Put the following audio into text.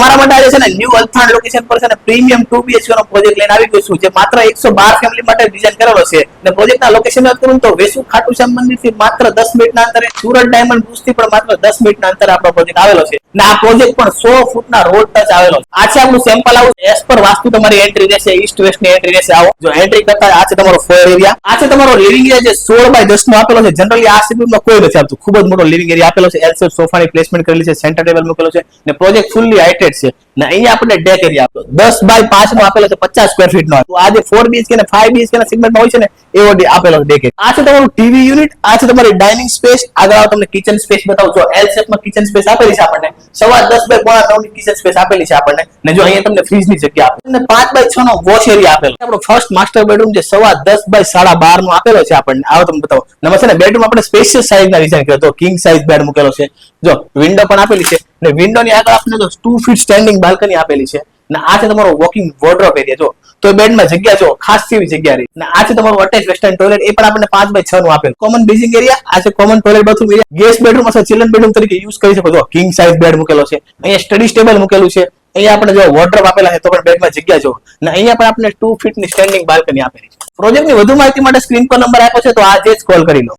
તમારા માટે આજે છે ને ન્યુ અલથાણ લોકેશન પર છે ને પ્રીમિયમ ટુ બીએચકે નો પ્રોજેક્ટ લઈને આવી ગયો છું, જે માત્ર એકસો બાર ફેમિલી માટે ડિઝાઇન કરેલો છે. અને પ્રોજેક્ટ ના લોકેશન વાત કરું તો વેસુ ખાટુ શ્યામ માત્ર દસ મિનિટના અંતરે, સુરત ડાયમંડ બ્રુજથી પણ માત્ર દસ મિનિટના અંતરે આપણો પ્રોજેક્ટ આવેલો છે. અને આ પ્રોજેક્ટ પણ સો ફૂટના રોડ ટચ આવેલો છે. આ છે આપણું સેમ્પલ આવું એસ પર વાસ્તુ તમારી એન્ટ્રી રહેશે ઈસ્ટ વેસ્ટની એન્ટ્રી રહેશે આવો. જો એન્ટ્રી કરતા આ છે તમારો ફોર એરિયા આ છે તમારો લિવિંગ એરિયા જે સોળ બાય દસ નો આપેલો છે. જનરલી આ સીપીમાં કોઈ નથી આવતું. ખૂબ જ મોટો લિવિંગ એરિયા આપેલો છે. એલ સોફાની પ્લેસમેન્ટ કરેલી છે. સેન્ટર ટેબલ મૂકેલો છે. અને પ્રોજેક્ટ ફૂલ્લી હાઇટેડ છે. ને અહીંયા આપણે ડેક એરિયા આપેલો દસ બાય પાંચ નો આપેલો છે પચાસ સ્ક્વેર ફીટ નો. આ જે ફોર બીએચકે ને ફાઈવ બીએચકે ના સેગમેન્ટમાં હોય છે ને, એવો આપેલો ડેક આ છે તમારું ટીવી યુનિટ આ છે તમારી ડાઇનિંગ સ્પેસ આગળ આવો તમને કિચન સ્પેસ બતાવું. જો એલ શેપમાં કિચન સ્પેસ આપેલી છે આપણને સવા દસ બાય પોણા નવની કિચન સ્પેસ આપેલી છે આપણને. ને જો અહીંયા તમને ફ્રીજની જગ્યા આપે. અને પાંચ બાય છ નો વોશ એરિયા આપેલો આપણો ફર્સ્ટ માસ્ટર બેડરૂમ જે સવા દસ બાય સાડા બાર નો આપેલો છે આપણને. આવો તમને બતાવો. નમસ્તે ને બેડરૂમ આપણે સ્પેશિયલ સાઇઝ ના ડિઝાઇન કર્યો તો કિંગ સાઇઝ બેડ મૂકેલો છે. જો વિન્ડો પણ આપેલી છે. ને વિન્ડોની આગળ આપણે તો ટુ ફીટ સ્ટેન્ડિંગ બાલ્કની આપેલી છે. ને આ છે તમારો વોકિંગ વોર્ડ્રોપ એરિયા જો. તો બેડમાં જગ્યા જો, ખાસ એવી જગ્યા રહી. ને આ છે તમારું અટેચ વેસ્ટર્ન ટોયલેટ એ પણ આપણને પાંચ બાય છ નું આપેલ. કોમન બેઝિંગ એરિયા આ છે common toilet bathroom area guest bedroom અથવા ચિલ્ડ્રન બેડરૂમ તરીકે યુઝ કરી શકો છો. કિંગ સાઇઝ બેડ મૂકેલો છે. અહીંયા સ્ટડી ટેબલ મૂકેલું છે. અહીંયા આપણે જો વોર્ડ્રોપ આપેલા છે, તો પણ બેડમાં જગ્યા જો. ને અહીંયા પણ આપણે ટુ ફીટની સ્ટેન્ડિંગ બાલ્કની આપેલી છે. પ્રોજેક્ટની વધુ માહિતી માટે સ્ક્રીન પર નંબર આપ્યો છે, તો આજે જ કોલ કરી લો.